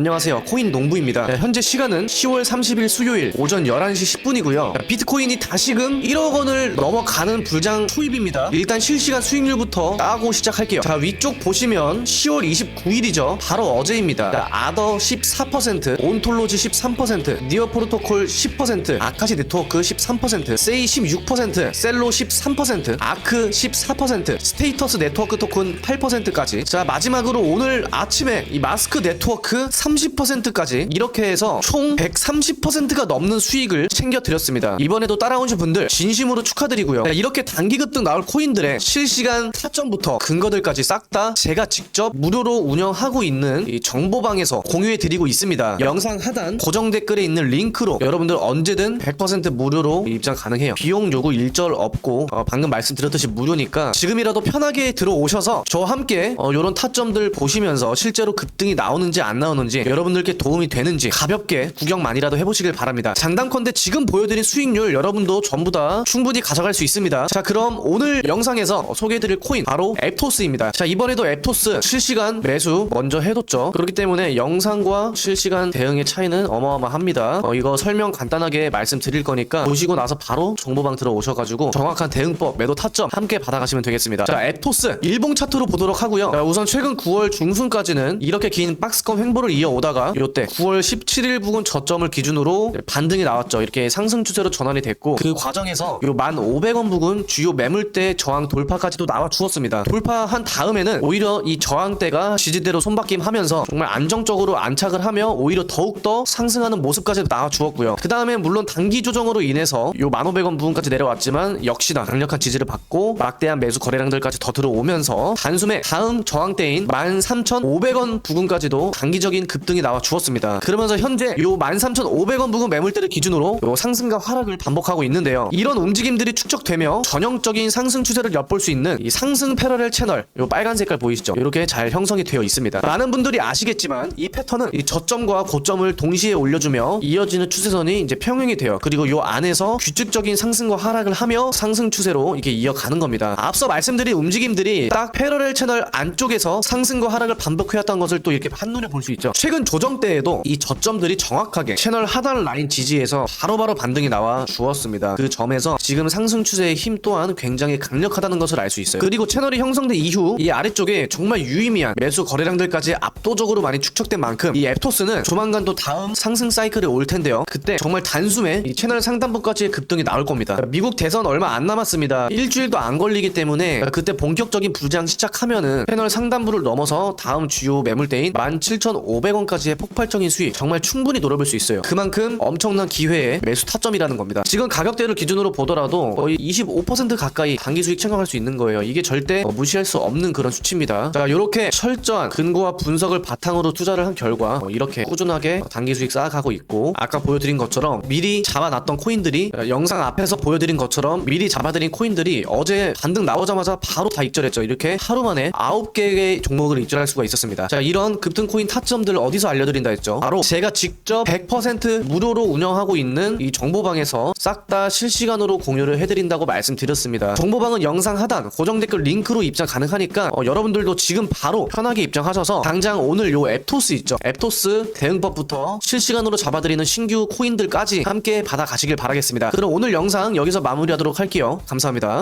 안녕하세요. 코인 농부입니다. 네, 현재 시간은 10월 30일 수요일 오전 11시 10분이고요. 비트코인이 다시금 1억 원을 넘어가는 불장 초입입니다. 일단 실시간 수익률부터 따고 시작할게요. 자, 위쪽 보시면 10월 29일이죠. 바로 어제입니다. 자, 아더 14%, 온톨로지 13%, 니어 프로토콜 10%, 아카시 네트워크 13%, 세이 16%, 셀로 13%, 아크 14%, 스테이터스 네트워크 토큰 8%까지. 자, 마지막으로 오늘 아침에 이 마스크 네트워크 30%까지 이렇게 해서 총 130%가 넘는 수익을 챙겨드렸습니다. 이번에도 따라오신 분들 진심으로 축하드리고요. 자, 이렇게 단기 급등 나올 코인들의 실시간 타점부터 근거들까지 싹 다 제가 직접 무료로 운영하고 있는 이 정보방에서 공유해드리고 있습니다. 영상 하단 고정 댓글에 있는 링크로 여러분들 언제든 100% 무료로 입장 가능해요. 비용 요구 일절 없고 어, 방금 말씀드렸듯이 무료니까 지금이라도 편하게 들어오셔서 저와 함께 어, 이런 타점들 보시면서 실제로 급등이 나오는지 안 나오는지 여러분들께 도움이 되는지 가볍게 구경만이라도 해보시길 바랍니다. 장단컨대 지금 보여드린 수익률 여러분도 전부 다 충분히 가져갈 수 있습니다. 자 그럼 오늘 영상에서 소개해드릴 코인 바로 앱토스입니다. 자 이번에도 앱토스 실시간 매수 먼저 해뒀죠. 그렇기 때문에 영상과 실시간 대응의 차이는 어마어마합니다. 어, 이거 설명 간단하게 말씀드릴 거니까 보시고 나서 바로 정보방 들어오셔가지고 정확한 대응법 매도 타점 함께 받아가시면 되겠습니다. 자 앱토스 일봉 차트로 보도록 하고요. 자, 우선 최근 9월 중순까지는 이렇게 긴 박스권 횡보를 이어오다가 요때 9월 17일 부근 저점을 기준으로 반등이 나왔죠. 이렇게 상승 추세로 전환이 됐고 그 과정에서 요 1,500원 부근 주요 매물대 저항 돌파까지도 나와 주었습니다. 돌파한 다음에는 오히려 이 저항대가 지지대로 손바뀜 하면서 정말 안정적으로 안착을 하며 오히려 더욱더 상승하는 모습까지 나와 주었고요. 그 다음에 물론 단기 조정으로 인해서 요 1,500원 부근까지 내려왔지만 역시나 강력한 지지를 받고 막대한 매수 거래량들까지 더 들어오면서 단숨에 다음 저항대인 13,500원 부근까지도 단기적인 급등이 나와 주었습니다. 그러면서 현재 요 13,500원 부근 매물대를 기준으로 요 상승과 하락을 반복하고 있는데요. 이런 움직임들이 축적되며 전형적인 상승 추세를 엿볼 수 있는 이 상승 패러렐 채널 요 빨간 색깔 보이시죠? 이렇게 잘 형성이 되어 있습니다. 많은 분들이 아시겠지만 이 패턴은 이 저점과 고점을 동시에 올려주며 이어지는 추세선이 이제 평행이 돼요. 그리고 요 안에서 규칙적인 상승과 하락을 하며 상승 추세로 이렇게 이어가는 겁니다. 앞서 말씀드린 움직임들이 딱 패러렐 채널 안쪽에서 상승과 하락을 반복해왔던 것을 또 이렇게 한눈에 볼 수 있죠. 최근 조정 때에도 이 저점들이 정확하게 채널 하단 라인 지지에서 바로바로 반등이 나와 주었습니다. 그 점에서 지금 상승 추세의 힘 또한 굉장히 강력하다는 것을 알 수 있어요. 그리고 채널이 형성된 이후 이 아래쪽에 정말 유의미한 매수 거래량들까지 압도적으로 많이 축적된 만큼 이 앱토스는 조만간 또 다음 상승 사이클에 올 텐데요. 그때 정말 단숨에 이 채널 상단부까지의 급등이 나올 겁니다. 미국 대선 얼마 안 남았습니다. 일주일도 안 걸리기 때문에 그때 본격적인 부장 시작하면은 채널 상단부를 넘어서 다음 주요 매물대인 17,500원까지의 폭발적인 수익 정말 충분히 노려볼 수 있어요. 그만큼 엄청난 기회의 매수 타점이라는 겁니다. 지금 가격대를 기준으로 보더라도 거의 25% 가까이 단기 수익 챙겨갈 수 있는 거예요. 이게 절대 어, 무시할 수 없는 그런 수치입니다. 자, 이렇게 철저한 근거와 분석을 바탕으로 투자를 한 결과 어, 이렇게 꾸준하게 단기 수익 쌓아가고 있고 아까 보여드린 것처럼 미리 잡아놨던 코인들이 어, 영상 앞에서 보여드린 것처럼 미리 잡아드린 코인들이 어제 반등 나오자마자 바로 다 익절했죠. 이렇게 하루 만에 9개의 종목을 익절할 수가 있었습니다. 자, 이런 급등 코인 타점들 어디서 알려드린다 했죠? 바로 제가 직접 100% 무료로 운영하고 있는 이 정보방에서 싹 다 실시간으로 공유를 해드린다고 말씀드렸습니다. 정보방은 영상 하단 고정 댓글 링크로 입장 가능하니까 어, 여러분들도 지금 바로 편하게 입장하셔서 당장 오늘 요 앱토스 있죠? 앱토스 대응법부터 실시간으로 잡아드리는 신규 코인들까지 함께 받아가시길 바라겠습니다. 그럼 오늘 영상 여기서 마무리하도록 할게요. 감사합니다.